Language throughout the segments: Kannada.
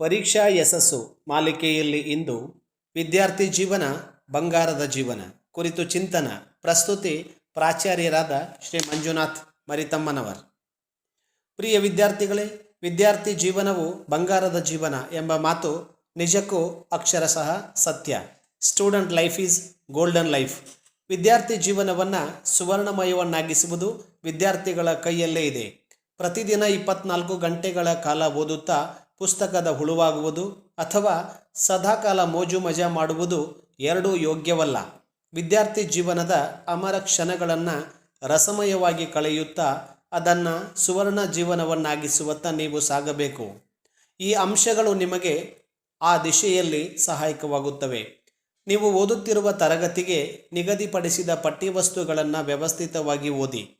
ಪರೀಕ್ಷಾ ಯಶಸ್ಸು ಮಾಲಿಕೆಯಲ್ಲಿ ಇಂದು ವಿದ್ಯಾರ್ಥಿ ಜೀವನ, ಬಂಗಾರದ ಜೀವನ ಕುರಿತು ಚಿಂತನ, ಪ್ರಸ್ತುತಿ ಪ್ರಾಚಾರ್ಯರಾದ ಶ್ರೀ ಮಂಜುನಾಥ್ ಮರಿತಮ್ಮನವರ್. ಪ್ರಿಯ ವಿದ್ಯಾರ್ಥಿಗಳೇ, ವಿದ್ಯಾರ್ಥಿ ಜೀವನವು ಬಂಗಾರದ ಜೀವನ ಎಂಬ ಮಾತು ನಿಜಕ್ಕೂ ಅಕ್ಷರಶಃ ಸತ್ಯ. Student life is golden life. ವಿದ್ಯಾರ್ಥಿ ಜೀವನವನ್ನು ಸುವರ್ಣಮಯವನ್ನಾಗಿಸುವುದು ವಿದ್ಯಾರ್ಥಿಗಳ ಕೈಯಲ್ಲೇ ಇದೆ. ಪ್ರತಿದಿನ ಇಪ್ಪತ್ನಾಲ್ಕು ಗಂಟೆಗಳ ಕಾಲ ಓದುತ್ತಾ ಪುಸ್ತಕದ ಹುಳುವಾಗುವುದು ಅಥವಾ ಸದಾಕಾಲ ಮೋಜು ಮಜಾ ಮಾಡುವುದು ಎರಡೂ ಯೋಗ್ಯವಲ್ಲ. ವಿದ್ಯಾರ್ಥಿ ಜೀವನದ ಅಮರ ಕ್ಷಣಗಳನ್ನು ರಸಮಯವಾಗಿ ಕಳೆಯುತ್ತಾ ಅದನ್ನು ಸುವರ್ಣ ಜೀವನವನ್ನಾಗಿಸುವತ್ತ ನೀವು ಸಾಗಬೇಕು. ಈ ಅಂಶಗಳು ನಿಮಗೆ ಆ ದಿಶೆಯಲ್ಲಿ ಸಹಾಯಕವಾಗುತ್ತವೆ. ನೀವು ಓದುತ್ತಿರುವ ತರಗತಿಗೆ ನಿಗದಿಪಡಿಸಿದ ಪಠ್ಯವಸ್ತುಗಳನ್ನು ವ್ಯವಸ್ಥಿತವಾಗಿ ಓದಿ.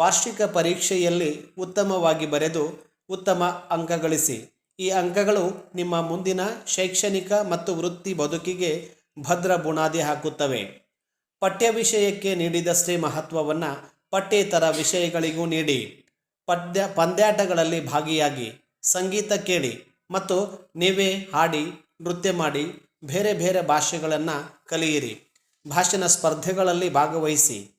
ವಾರ್ಷಿಕ ಪರೀಕ್ಷೆಯಲ್ಲಿ ಉತ್ತಮವಾಗಿ ಬರೆದು ಉತ್ತಮ ಅಂಕ ಗಳಿಸಿ. ಈ ಅಂಕಗಳು ನಿಮ್ಮ ಮುಂದಿನ ಶೈಕ್ಷಣಿಕ ಮತ್ತು ವೃತ್ತಿ ಬದುಕಿಗೆ ಭದ್ರ ಬುನಾದಿ ಹಾಕುತ್ತವೆ. ಪಠ್ಯ ವಿಷಯಕ್ಕೆ ನೀಡಿದಷ್ಟೇ ಮಹತ್ವವನ್ನು ಪಠ್ಯೇತರ ವಿಷಯಗಳಿಗೂ ನೀಡಿ. ಪದ್ಯ, ಪಂದ್ಯಾಟಗಳಲ್ಲಿ ಭಾಗಿಯಾಗಿ ಸಂಗೀತ ಕೇಳಿ ಮತ್ತು ನೀವೇ ಹಾಡಿ, ನೃತ್ಯ ಮಾಡಿ ಬೇರೆ ಬೇರೆ ಭಾಷೆಗಳನ್ನು ಕಲಿಯಿರಿ. ಭಾಷಣ ಸ್ಪರ್ಧೆಗಳಲ್ಲಿ ಭಾಗವಹಿಸಿ.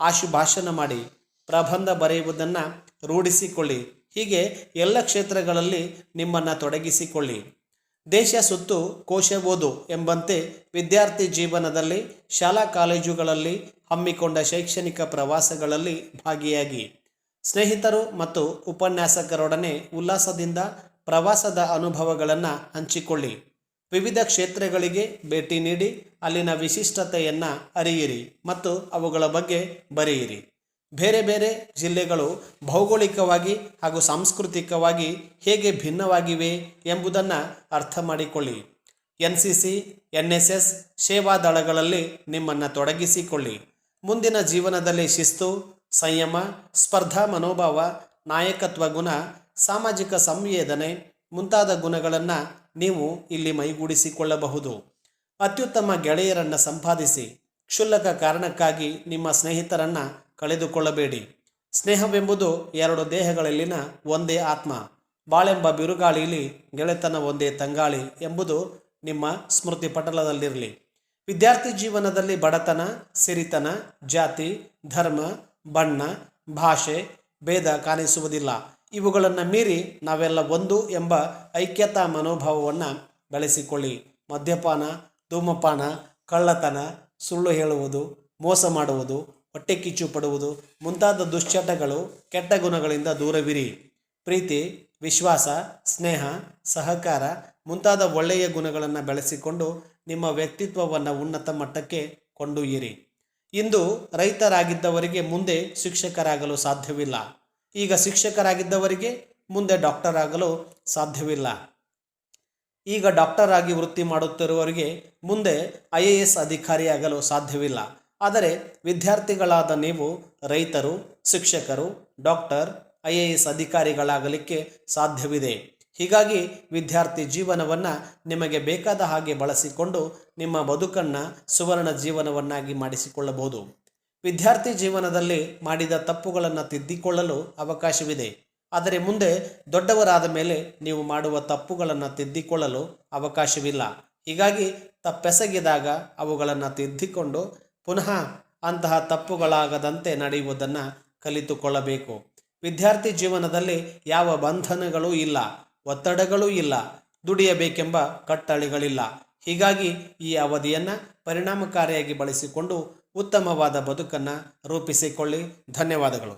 ಆಶು ಭಾಷಣ ಮಾಡಿ ಪ್ರಬಂಧ ಬರೆಯುವುದನ್ನು ರೂಢಿಸಿಕೊಳ್ಳಿ. ಹೀಗೆ ಎಲ್ಲ ಕ್ಷೇತ್ರಗಳಲ್ಲಿ ನಿಮ್ಮನ್ನು ತೊಡಗಿಸಿಕೊಳ್ಳಿ. ದೇಶ ಸುತ್ತು ಕೋಶ ಓದು ಎಂಬಂತೆ ವಿದ್ಯಾರ್ಥಿ ಜೀವನದಲ್ಲಿ, ಶಾಲಾ ಕಾಲೇಜುಗಳಲ್ಲಿ ಹಮ್ಮಿಕೊಂಡ ಶೈಕ್ಷಣಿಕ ಪ್ರವಾಸಗಳಲ್ಲಿ ಭಾಗಿಯಾಗಿ. ಸ್ನೇಹಿತರು ಮತ್ತು ಉಪನ್ಯಾಸಕರೊಡನೆ ಉಲ್ಲಾಸದಿಂದ ಪ್ರವಾಸದ ಅನುಭವಗಳನ್ನು ಹಂಚಿಕೊಳ್ಳಿ. ವಿವಿಧ ಕ್ಷೇತ್ರಗಳಿಗೆ ಭೇಟಿ ನೀಡಿ, ಅಲ್ಲಿನ ವಿಶಿಷ್ಟತೆಯನ್ನು ಅರಿಯಿರಿ ಮತ್ತು ಅವುಗಳ ಬಗ್ಗೆ ಬರೆಯಿರಿ. ಬೇರೆ ಬೇರೆ ಜಿಲ್ಲೆಗಳು ಭೌಗೋಳಿಕವಾಗಿ ಹಾಗೂ ಸಾಂಸ್ಕೃತಿಕವಾಗಿ ಹೇಗೆ ಭಿನ್ನವಾಗಿವೆ ಎಂಬುದನ್ನು ಅರ್ಥ ಮಾಡಿಕೊಳ್ಳಿ. N C C N S S ಸೇವಾ ದಳಗಳಲ್ಲಿ ನಿಮ್ಮನ್ನು ತೊಡಗಿಸಿಕೊಳ್ಳಿ. ಮುಂದಿನ ಜೀವನದಲ್ಲಿ ಶಿಸ್ತು, ಸಂಯಮ, ಸ್ಪರ್ಧಾ ಮನೋಭಾವ, ನಾಯಕತ್ವ ಗುಣ, ಸಾಮಾಜಿಕ ಸಂವೇದನೆ ಮುಂತಾದ ಗುಣಗಳನ್ನು ನೀವು ಇಲ್ಲಿ ಮೈಗೂಡಿಸಿಕೊಳ್ಳಬಹುದು. ಅತ್ಯುತ್ತಮ ಗೆಳೆಯರನ್ನು ಸಂಪಾದಿಸಿ. ಕ್ಷುಲ್ಲಕ ಕಾರಣಕ್ಕಾಗಿ ನಿಮ್ಮ ಸ್ನೇಹಿತರನ್ನು ಕಳೆದುಕೊಳ್ಳಬೇಡಿ. ಸ್ನೇಹವೆಂಬುದು ಎರಡು ದೇಹಗಳಲ್ಲಿನ ಒಂದೇ ಆತ್ಮ. ಬಾಳೆಂಬ ಬಿರುಗಾಳಿಯಲ್ಲಿ ಗೆಳೆತನ ಒಂದೇ ತಂಗಾಳಿ ಎಂಬುದು ನಿಮ್ಮ ಸ್ಮೃತಿ ಪಟಲದಲ್ಲಿರಲಿ. ವಿದ್ಯಾರ್ಥಿ ಜೀವನದಲ್ಲಿ ಬಡತನ, ಸಿರಿತನ, ಜಾತಿ, ಧರ್ಮ, ಬಣ್ಣ, ಭಾಷೆ, ಭೇದ ಕಾಣಿಸುವುದಿಲ್ಲ. ಇವುಗಳನ್ನು ಮೀರಿ ನಾವೆಲ್ಲ ಒಂದು ಎಂಬ ಐಕ್ಯತಾ ಮನೋಭಾವವನ್ನು ಬೆಳೆಸಿಕೊಳ್ಳಿ. ಮದ್ಯಪಾನ, ಧೂಮಪಾನ, ಕಳ್ಳತನ, ಸುಳ್ಳು ಹೇಳುವುದು, ಮೋಸ ಮಾಡುವುದು ಹೊಟ್ಟೆ ಕಿಚ್ಚು ಪಡುವುದು, ಮುಂತಾದ ದುಶ್ಚಟಗಳು ಕೆಟ್ಟ ಗುಣಗಳಿಂದ ದೂರವಿರಿ. ಪ್ರೀತಿ, ವಿಶ್ವಾಸ, ಸ್ನೇಹ, ಸಹಕಾರ ಮುಂತಾದ ಒಳ್ಳೆಯ ಗುಣಗಳನ್ನು ಬೆಳೆಸಿಕೊಂಡು ನಿಮ್ಮ ವ್ಯಕ್ತಿತ್ವವನ್ನು ಉನ್ನತ ಮಟ್ಟಕ್ಕೆ ಕೊಂಡೊಯ್ಯಿರಿ. ಇಂದು ರೈತರಾಗಿದ್ದವರಿಗೆ ಮುಂದೆ ಶಿಕ್ಷಕರಾಗಲು ಸಾಧ್ಯವಿಲ್ಲ. ಈಗ ಶಿಕ್ಷಕರಾಗಿದ್ದವರಿಗೆ ಮುಂದೆ ಡಾಕ್ಟರ್ ಆಗಲು ಸಾಧ್ಯವಿಲ್ಲ. ಈಗ ಡಾಕ್ಟರ್ ಆಗಿ ವೃತ್ತಿ ಮಾಡುತ್ತಿರುವವರಿಗೆ ಮುಂದೆ ಐ ಎ ಎಸ್ ಅಧಿಕಾರಿಯಾಗಲು ಸಾಧ್ಯವಿಲ್ಲ. ಆದರೆ ವಿದ್ಯಾರ್ಥಿಗಳಾದ ನೀವು ರೈತರು, ಶಿಕ್ಷಕರು, ಡಾಕ್ಟರ್, ಐ ಎ ಎಸ್ ಅಧಿಕಾರಿಗಳಾಗಲಿಕ್ಕೆ ಸಾಧ್ಯವಿದೆ. ಹೀಗಾಗಿ ವಿದ್ಯಾರ್ಥಿ ಜೀವನವನ್ನು ನಿಮಗೆ ಬೇಕಾದ ಹಾಗೆ ಬಳಸಿಕೊಂಡು ನಿಮ್ಮ ಬದುಕನ್ನು ಸುವರ್ಣ ಜೀವನವನ್ನಾಗಿ ಮಾಡಿಸಿಕೊಳ್ಳಬಹುದು. ವಿದ್ಯಾರ್ಥಿ ಜೀವನದಲ್ಲಿ ಮಾಡಿದ ತಪ್ಪುಗಳನ್ನು ತಿದ್ದಿಕೊಳ್ಳಲು ಅವಕಾಶವಿದೆ. ಆದರೆ ಮುಂದೆ ದೊಡ್ಡವರಾದ ಮೇಲೆ ನೀವು ಮಾಡುವ ತಪ್ಪುಗಳನ್ನು ತಿದ್ದಿಕೊಳ್ಳಲು ಅವಕಾಶವಿಲ್ಲ. ಹೀಗಾಗಿ ತಪ್ಪೆಸಗಿದಾಗ ಅವುಗಳನ್ನು ತಿದ್ದಿಕೊಂಡು ಪುನಃ ಅಂತಹ ತಪ್ಪುಗಳಾಗದಂತೆ ನಡೆಯುವುದನ್ನು ಕಲಿತುಕೊಳ್ಳಬೇಕು. ವಿದ್ಯಾರ್ಥಿ ಜೀವನದಲ್ಲಿ ಯಾವ ಬಂಧನಗಳೂ ಇಲ್ಲ, ಒತ್ತಡಗಳೂ ಇಲ್ಲ, ದುಡಿಯಬೇಕೆಂಬ ಕಟ್ಟಳೆಗಳಿಲ್ಲ. ಹೀಗಾಗಿ ಈ ಅವಧಿಯನ್ನು ಪರಿಣಾಮಕಾರಿಯಾಗಿ ಬಳಸಿಕೊಂಡು ಉತ್ತಮವಾದ ಬದುಕನ್ನು ರೂಪಿಸಿಕೊಳ್ಳಿ. ಧನ್ಯವಾದಗಳು.